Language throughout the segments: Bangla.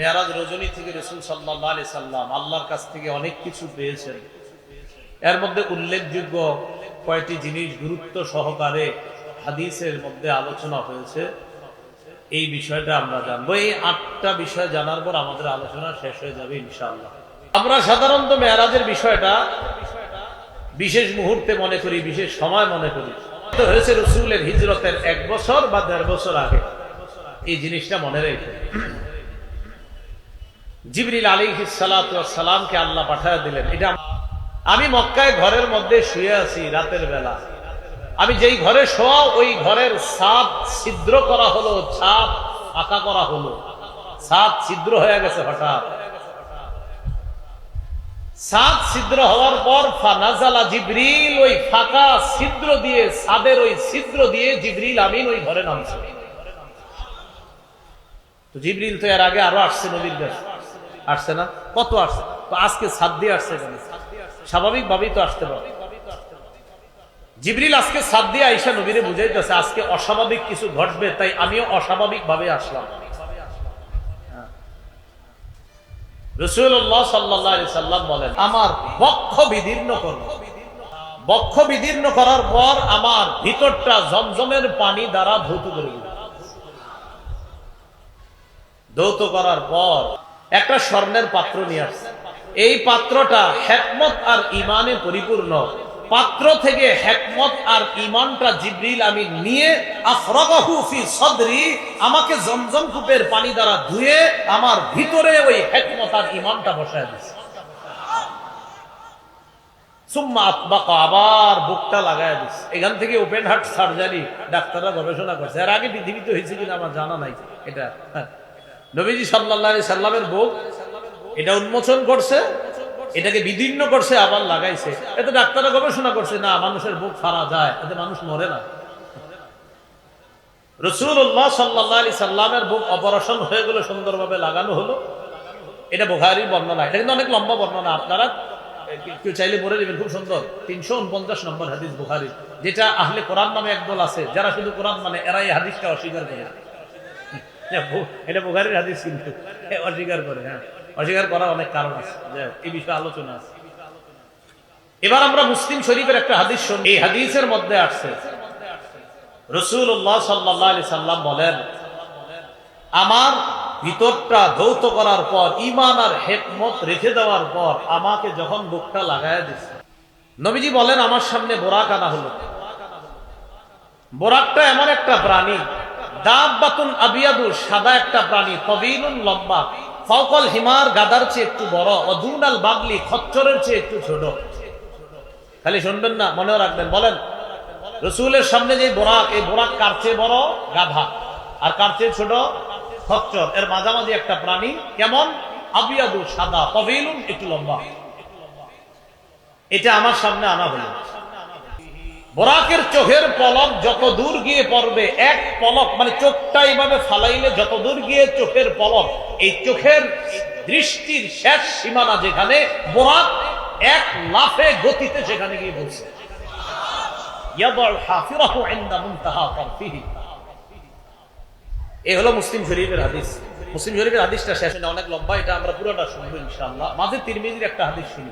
মেয়ারাজ রজনী থেকে রসুল সাল্লাহ আলি সাল্লাম আল্লাহর কাছ থেকে অনেক কিছু পেয়েছেন। এর মধ্যে উল্লেখযোগ্য কয়টি জিনিস গুরুত্ব সহকারে হাদিসের মধ্যে আলোচনা হয়েছে। এই বিষয়টা আমরা জানব। এই আটটা বিষয় জানার পর আমাদের আলোচনা শেষ হয়ে যাবে ইনশাআল্লাহ। আমরা সাধারণত মেয়ারাজের বিষয়টা বিশেষ মুহূর্তে মনে করি, বিশেষ সময় মনে করি। হয়েছে রসুলের হিজরতের এক বছর বা দেড় বছর আগে। এই জিনিসটা মনে রেখে। জিবরিল আলী সালামকে আল্লাহ পাঠায় দিলেন। এটা আমি মক্কায় ঘরের মধ্যে শুয়ে আছি রাতের বেলা। আমি যেই ঘরে শোয়া, ওই ঘরের ছাদ ছিদ্র করা হলো, ছাদ ফাঁকা করা হলো। ছাদ ছিদ্র হয়ে গেছে হঠাৎ। ছাদ ছিদ্র হওয়ার পর ফানাজালা জিবরিল ওই ফাঁকা ছিদ্র দিয়ে, ছাদের ওই ছিদ্র দিয়ে জিবরিল আমিন ওই ঘরে নামছে। জিবরিল তো এর আগে আরও আসছে নদীর কাছে। আসছে না? কত আসছে? তো আজকে ছাদ দিয়ে আসছে স্বাভাবিক ভাবেই তো আসতে পারে জিবরিল আজকে ছাদ দিয়ে আইসা নবীরে বুঝাইতেছে, আজকে অস্বাভাবিক কিছু ঘটবে, তাই আমিও অস্বাভাবিক ভাবে আসলাম বলেন, আমার বক্ষ বিদীর্ণ করো। বক্ষ বিদীর্ণ করার পর আমার ভিতরটা জমজমের পানি দ্বারা ধৌত করে ধৌত করার পর একটা স্বর্ণের পাত্র নিয়ে আসছে। এই পাত্রটা হেকমত আর ইমানে পরিপূর্ণ। পাত্র থেকে হেকমত আর ইমানটা জিবরিল আমি নিয়ে, আফরাগাহু ফি সদরি, আমাকে জমজম কূপের পানি দ্বারা ধুয়ে আমার ভিতরে ওই হেকমত আর ইমানটা বসায় দিছে সুম্মা আবার বুকটা লাগায় দিছে এখান থেকে ওপেন হার্ট সার্জারি, ডাক্তাররা গবেষণা করছে। এর আগে পৃথিবীতে হয়েছে কিনা আমার জানা নাই। এটা হ্যাঁ। নবীজি সাল্লাহ সাল্লামের বুক এটা উন্মোচন করছে, এটাকে বিদীর্ণ করছে, আবার লাগাইছে। এতে ডাক্তাররা গবেষণা করছে, না, মানুষের বুক ফারা যায়, এতে মানুষ মরে না। রসুল্লাহ সাল্লাহ আলি সাল্লামের বুক অপারেশন হয়ে গেল, সুন্দরভাবে লাগানো হলো। এটা বোখারির বর্ণনা, এটা কিন্তু অনেক লম্বা বর্ণনা, আপনারা কেউ চাইলে পড়ে নেবেন, খুব সুন্দর। তিনশো উনপঞ্চাশ নম্বর হাদিস বুখারি যেটা আহলে কোরআন নামে একদল আছে, যারা শুধু কোরআন মানে এরাই হাদিসটা অস্বীকার করে। এটা বুখারির হাদিস কিন্তু। অস্বীকার করে হ্যাঁ। অস্বীকার করার অনেক কারণ আছে। এই বিষয়ে আলোচনা আছে। এবার আমরা মুসলিম শরীফের একটা হাদিস শুনি। এই হাদিসের মধ্যে আসছে রসুল্লাহ সাল্লাহ সাল্লাম বলেন, আমার ভিতরটা ধৌত করার পর ইমান আর হেকমত রেখে দেওয়ার পর আমাকে যখন বুকটা লাগায় দিচ্ছে নবীজি বলেন, আমার সামনে বোরাক আনা হলো। বোরাকটা এমন একটা প্রাণী সাদা একটা প্রাণী লম্বা হিমার গাদার চেয়ে একটু বড় খচ্চরের চেয়ে একটু ছোট। খালি শুনবেন না, মনেও রাখবেন, বলেন, রসুলের সামনে যে বোরাক, এই বোরাক কার চেয়ে বড়? গাধা। আর ছোট? খচ্চর। এর মাঝামাঝি একটা প্রাণী, কেমন? আবিয়াদু সাদা, তবিলুন একটু লম্বা। এটা আমার সামনে আনা হলো। বোরাকের চোখের পলক যত দূর গিয়ে পড়বে, এক পলক মানে চোখটা এইভাবে ফালাইলে যত দূর গিয়ে চোখের পলক, এই চোখের দৃষ্টির শেষ সীমানা যেখানে, বোরাক এক লাফে গতিতে সেখানে গিয়ে বলছে। এ হলো মুসলিম শরীফের হাদিস। মুসলিম শরীফের হাদিসটা শেষ অনেক লম্বা, এটা আমরা পুরোটা শুনব ইনশাআল্লাহ। মাঝে তিরমিজির একটা হাদিস শুনি।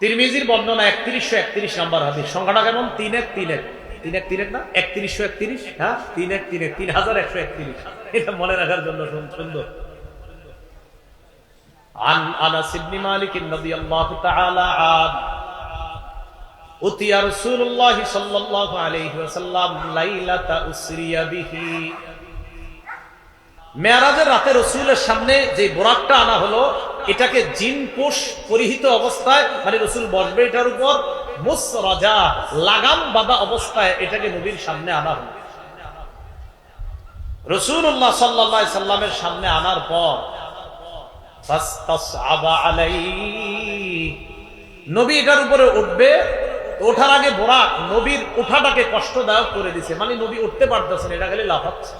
তিরমিজির বর্ণনা একত্রিশশো একত্রিশ নম্বর হাদিস সংখ্যাটা কেমন তিন এক তিন এক তিন এক তিন এক না একত্রিশশো একত্রিশ হ্যাঁ তিন এক তিন এক তিন হাজার একশো একত্রিশ এটা মনে রাখার জন্য সুন্দর عن انس بن مالك رضي الله تعالى عنه أتي رسول الله صلى الله عليه وسلم ليلة أسري به মেয়ারাজের রাতে রসুলের সামনে যে বোরাকটা আনা হলো এটাকে জিন পোষ পরিহিত অবস্থায় মানে রসুল বসবে এটার উপর মুস রাজা লাগাম বাঁধা অবস্থায় এটাকে নবীর সামনে আনা হলো রসুল্লাহ সাল্লা সাল্লামের সামনে আনার পর নবী এটার উপরে উঠবে, ওঠার আগে বোরাক নবীর উঠাটাকে কষ্টদায়ক করে দিছে মানে নবী উঠতে পারতেছেন এটা খালি লাফাচ্ছে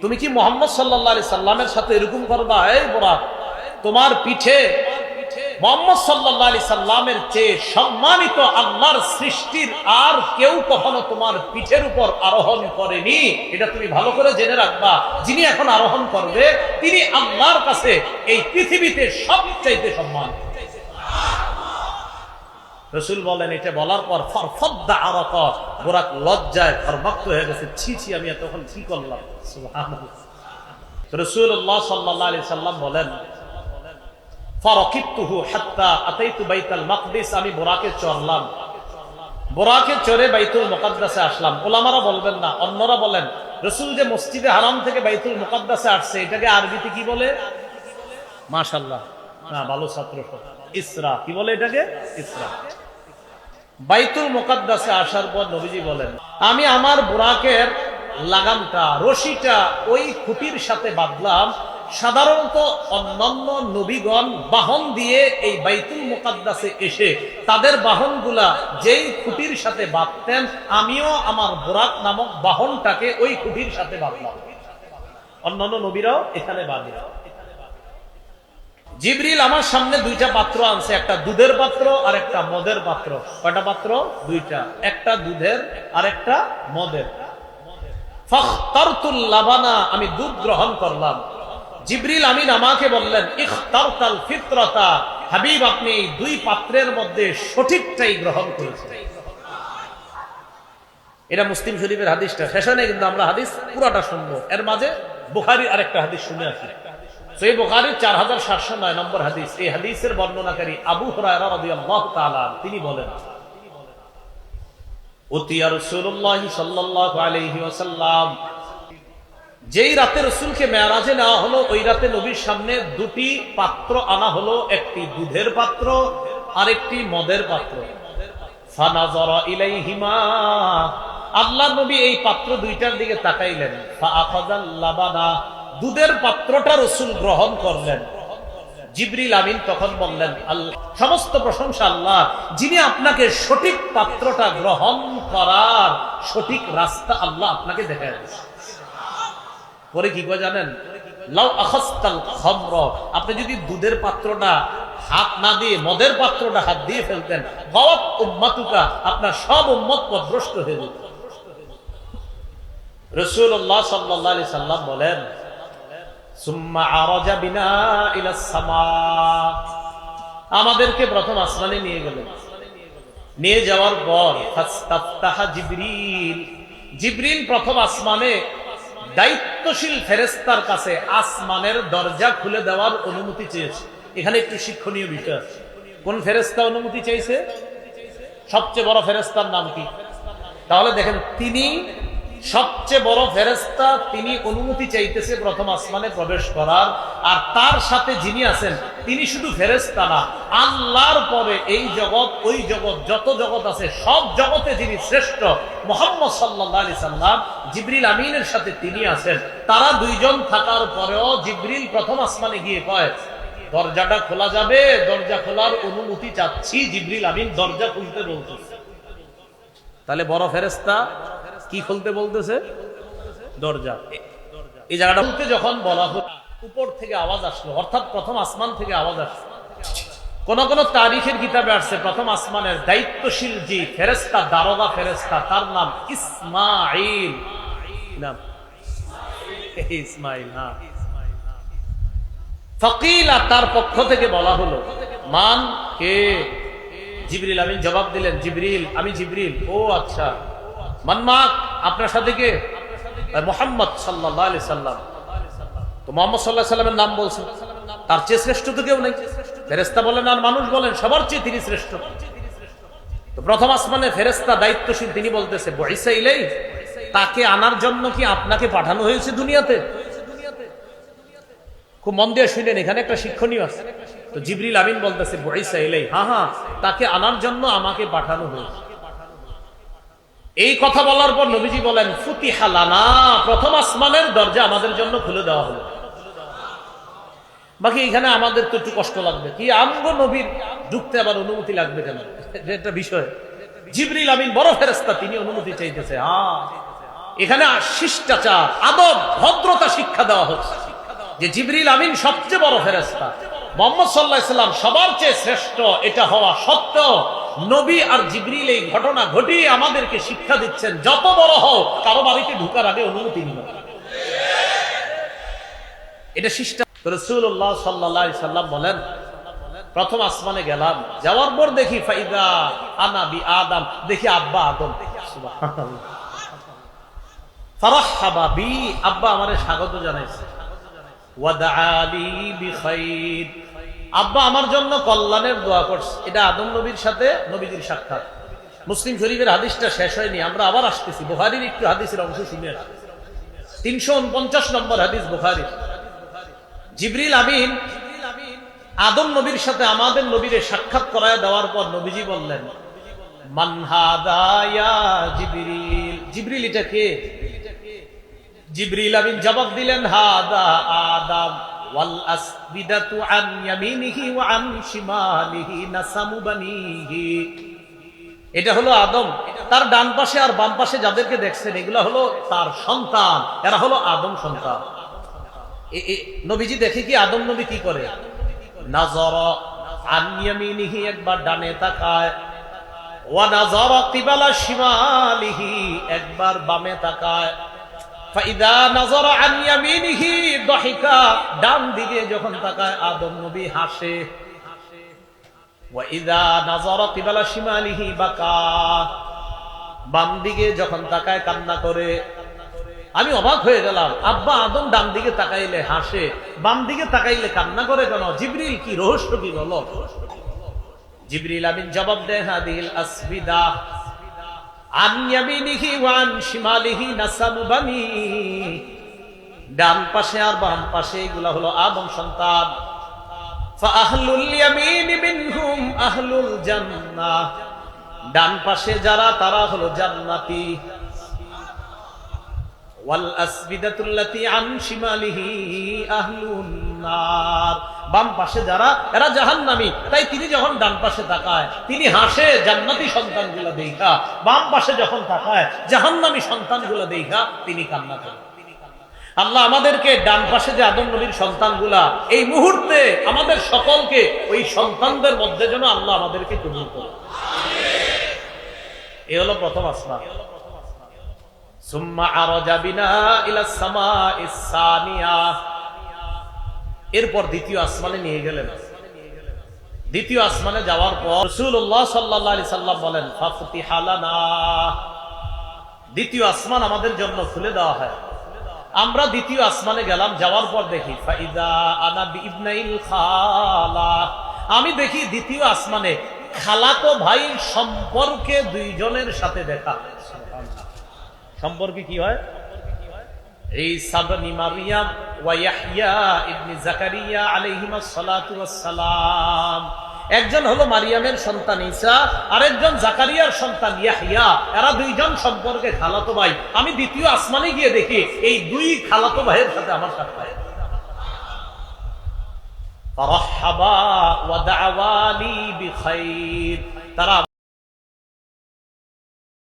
তুমি কি মোহাম্মদ সাল্লাহ সাল্লামের সাথে এরকম করবা? এই বোরাক তোমার পিঠে মোহাম্মদ সাল্লাহ আলি সাল্লামের চেয়ে সম্মানিত আল্লাহর সৃষ্টির আর কেউ কখনো তোমার পিঠের উপর আরোহণ করেনি। এটা তুমি ভালো করে জেনে রাখবা। যিনি এখন আরোহণ করবে, তিনি আল্লাহর কাছে এই পৃথিবীতে সবচাইতে সম্মান রসুল বলেন, এটা বলার পর ফরফদ্দা আরক বোরাক লজ্জায় ফরমাক্ত হয়ে গেছে। ছি ছি, আমি তখন কি করলাম। রসুল্লাহ সাল্লাহ আলি সাল্লাম বলেন আতাইতু বাইতাল মাকদিস, আমি বোরাকে চড়লাম। বোরাকে চড়ে বাইতুল মুকাদ্দাসে আসলাম। ওলামারা বলবেন না, অন্যরা বলেন, রসুল যে মসজিদে হারাম থেকে বাইতুল মুকাদ্দাসে আসছে, এটাকে আরবিতে কি বলে? মাশাল্লাহ না, ভালো ছাত্র ইসরা। কি বলে এটাকে? ইসরা। বাইতুল মোকাদ্দাসে আসার পর নবীজি বলেন, আমি আমার বুরাকের লাগামটা, রশিটা ওই খুঁটির সাথে বাঁধলাম সাধারণত অন্যান্য নবীগণ বাহন দিয়ে এই বাইতুল মোকাদ্দাসে এসে তাদের বাহনগুলা যেই খুঁটির সাথে বাঁধতেন, আমিও আমার বোরাক নামক বাহনটাকে ওই খুঁটির সাথে বাঁধলাম। অন্যান্য নবীরাও এখানে বাঁধে। জিবরিল আমার সামনে দুইটা পাত্র আনছে, একটা দুধের পাত্র আর একটা মদের পাত্র। কয়টা পাত্র? দুইটা। একটা দুধের আর একটা মদের। আমি দুধ গ্রহণ করলাম। জিবরিল আমিন আমাকে বললেন, ইখতারতাল ফিতরতা, হাবিব আপনি দুই পাত্রের মধ্যে সঠিকটাই গ্রহণ করেছেন। এটা মুসলিম শরীফের হাদিসটা। শেষ হয় না কিন্তু আমরা হাদিস পুরাটা শুনব। এর মাঝে বুখারি আরেকটা হাদিস শুনে আসি। সেই বুখারির চার হাজার সাতশো নয় নম্বর হাদিস। এই হাদিসের বর্ণনাকারী আবু হরায়রা তিনি বলেন, উতিয়া রাসূলুল্লাহ সাল্লাল্লাহু আলাইহি ওয়াসাল্লাম যেই রাতে রসুলকে মেয়ারাজে নেওয়া হলো, ওই রাতে নবীর সামনে দুটি পাত্র আনা হলো, একটি দুধের পাত্র আর একটি মদের পাত্র। আল্লাহ নবী এই পাত্র দুইটার দিকে তাকাইলেন। দুধের পাত্রটা রসুল গ্রহণ করলেন। জিবরিল আমিন তখন বললেন সমস্ত প্রশংসা আল্লাহ যিনি আপনাকে সঠিক পাত্রটা গ্রহণ করার সঠিক রাস্তা আল্লাহ আপনাকে দেখা পরে কি করে জানেন? লাউ খামর। আপনি যদি দুধের পাত্রটা হাত না দিয়ে, মদের পাত্রটা হাত দিয়ে ফেলতেন উম্মাতুকা, আপনার সব উম্মত পদভ্রষ্ট হয়ে যেত। রসুল্লাহ সাল্লাহ সাল্লাম বলেন, সুম্মা আরাজা বিনা ইলা সামা। আমাদেরকে প্রথম আসমানে নিয়ে গেলেন। নিয়ে যাওয়ার পর জিবরিল। জিবরিল প্রথম আসমানে দায়িত্বশীল ফেরেস্তার কাছে আসমানের দরজা খুলে দেওয়ার অনুমতি চেয়েছে। এখানে একটু শিক্ষণীয় বিষয় আছে। কোন ফেরেস্তা অনুমতি চাইছে? সবচেয়ে বড় ফেরেস্তার নাম কি? তাহলে দেখেন, তিনি সবচেয়ে বড় ফেরেস্তা তিনি অনুমতি চাইতেছে প্রথম আসমানে প্রবেশ করার। আর তার সাথে যিনি আছেন, তিনি শুধু ফেরেস্তা না, আল্লাহর পরে এই জগৎ, ওই জগৎ, যত জগৎ আছে, সব জগতে যিনি শ্রেষ্ঠ, মোহাম্মদ সাল্লাহ আলি সাল্লাম, জিবরিল আমিনের সাথে তিনি আছেন। তারা দুইজন থাকার পরেও জিবরিল প্রথম আসমানে গিয়ে কয়, দরজাটা খোলা যাবে, দরজা খোলার অনুমতি চাচ্ছি জিবরিল আমিন দরজা খুলতে বলতেছে। তাহলে বড় ফেরেস্তা কি খুলতে বলতেছে? দরজা। এই জায়গাটা যখন বলা হলো উপর থেকে আওয়াজ আসলো অর্থাৎ প্রথম আসমান থেকে আওয়াজ আসলো। কোন কোন তারিখের কিতাবে আসছে প্রথম আসমানের দায়িত্বশীল যে ফেরেস্তা দারোগা ফেরেস্তা তার নাম ইসমাইল নাম? ইসমাইল হ্যাঁ। ফকিলা তার পক্ষ থেকে বলা হলো মান কে? জিবরিল আমি জবাব দিলেন জিবরিল আমি জিবরিল। ও আচ্ছা। মানমাক, আপনার সাথে কে? মোহাম্মদ সাল্লাহ সাল্লাম। তো মোহাম্মদ সাল্লাহ সাল্লামের নাম বলছেন। তার চেয়ে শ্রেষ্ঠ তো কেউ নেই। ফেরেস্তা বলেন, আর মানুষ বলেন, সবার চেয়ে তিনি শ্রেষ্ঠ। প্রথম আসমানে ফেরেস্তা দায়িত্বশীল, তিনি বলতেছে বয়সা ইলেই তাকে আনার জন্য কি আপনাকে পাঠানো হয়েছে দুনিয়াতে? খুব মন দিয়ে শুনেন, এখানে একটা শিক্ষণীয় আছে। তো জিবরিল আমিন বলতেছে বয়সা এলেই হ্যাঁ হ্যাঁ তাকে আনার জন্য আমাকে পাঠানো হয়েছে। এই কথা বলার পর নবীজি বলেন ফুতি হালানা প্রথম আসমানের দরজা আমাদের জন্য খুলে দেওয়া হলো। বাকি এখানে আমাদের তো একটু কষ্ট লাগবে। কি আমগ নবীর? ঢুকতে আবার অনুমতি লাগবে কেন? একটা বিষয়। বড় ফেরেস্তা তিনি অনুমতি চাইতেছে। হ্যাঁ। এখানে শিষ্টাচার, আদব, ভদ্রতা শিক্ষা দেওয়া হচ্ছে। যে জিবরিল আমিন সবচেয়ে বড় ফেরেস্তা মোহাম্মদ সাল্লাহ সাল্লাম সবার চেয়ে শ্রেষ্ঠ, এটা হওয়া সত্ত্বেও নবী আর জিবরিল এই ঘটনা ঘটিয়ে আমাদেরকে শিক্ষা দিচ্ছেন, যত বড় হও কারও বাড়িতে ঢুকার আগে অনুমতি নিব এটা শিষ্টা রসুল্লাহ সাল্লাহ সাল্লাম বলেন, প্রথম আসমানে গেলাম, যাওয়ার পর দেখি, ফাইদা আনা বি আদম, দেখি আব্বা আদম। বি, আব্বা আমারে স্বাগত জানাইছে। আব্বা আমার জন্য কল্যাণের দোয়া করছে। এটা আদম নবীর সাথে নবীজির সাক্ষাৎ। মুসলিম শরীফের হাদিসটা শেষ হয়নি, আমরা আবার আসতেছি। বুখারীর একটু হাদিসের অংশ শুনে তিনশো উনপঞ্চাশ নম্বর হাদিস বুখারীর। জিবরিল আমিন আদম নবীর সাথে আমাদের নবীরে সাক্ষাৎ করায় দেওয়ার পর নবীজি বললেন জিবরিল। জিবরিল এটা কে? জিবরিল আমিন জবাব দিলেন, হাদা আদম। আন ইয়ামিনিহি ওয়া আন শিমালিহি নাসামু বানিহি। এটা হলো আদম। তার ডান পাশে আর বাম পাশে যাদেরকে দেখছেন, এগুলা হলো তার সন্তান। এরা হলো আদম সন্তান। নবীজি দেখে কি আদম নবী কি করে? নাজর আন ইয়ামিনিহি একবার ডানে তাকায়। ওয়া নাজর কিবালা শিমালিহি একবার বামে তাকায়। বাম দিকে যখন তাকায় কান্না করে। আমি অবাক হয়ে গেলাম, আব্বা আদম ডান দিকে তাকাইলে হাসে, বাম দিকে তাকাইলে কান্না করে কেন? জিবরিল কি রহস্য কি বলো? জিবরিল আমিন জবাব দেয় হাদিল আসবিদা। ডান পাশে আর বাম পাশে এগুলা হলো আদম সন্তান। ডান পাশে যারা, তারা হলো জান্নাতি। আহলুন নার বাম পাশে যারা, এরা জাহান্নামী। তাই তিনি যখন ডান পাশে তাকায়, তিনি হাসে, জান্নাতি সন্তানগুলো দেখা। বাম পাশে যখন তাকায়, জাহান্নামী সন্তানগুলো দেখা, তিনি কান্না করেন। আল্লাহ আমাদেরকে ডান পাশে যে আদম নবীর সন্তানগুলা, এই মুহূর্তে আমাদের সকলকে ওই সন্তানদের মধ্যে যেন আল্লাহ আমাদেরকে কবুল করে। এ হলো প্রথম আসমান সুম্মা আরজা বিনা ইলা সামাইস সানিয়া। এরপর দ্বিতীয় আসমানে নিয়ে গেলেন। দ্বিতীয় আসমানে যাওয়ার পর রাসূলুল্লাহ সাল্লাল্লাহু আলাইহি সাল্লাম বলেন দ্বিতীয় আসমান আমাদের জন্য খুলে দেওয়া হয়। আমরা দ্বিতীয় আসমানে গেলাম, যাওয়ার পর দেখি আমি দেখি দ্বিতীয় আসমানে খালাতো ভাই সম্পর্কে দুইজনের সাথে দেখা। সম্পর্কে কি হয়? একজন হলো মারিয়ামের সন্তান আরেকজন জাকারিয়ার সন্তান ইয়াহিয়া এরা দুইজন সম্পর্কে খালাতো ভাই। আমি দ্বিতীয় আসমানে গিয়ে দেখি, এই দুই খালাতো ভাইয়ের সাথে আমার সাক্ষাৎ তারা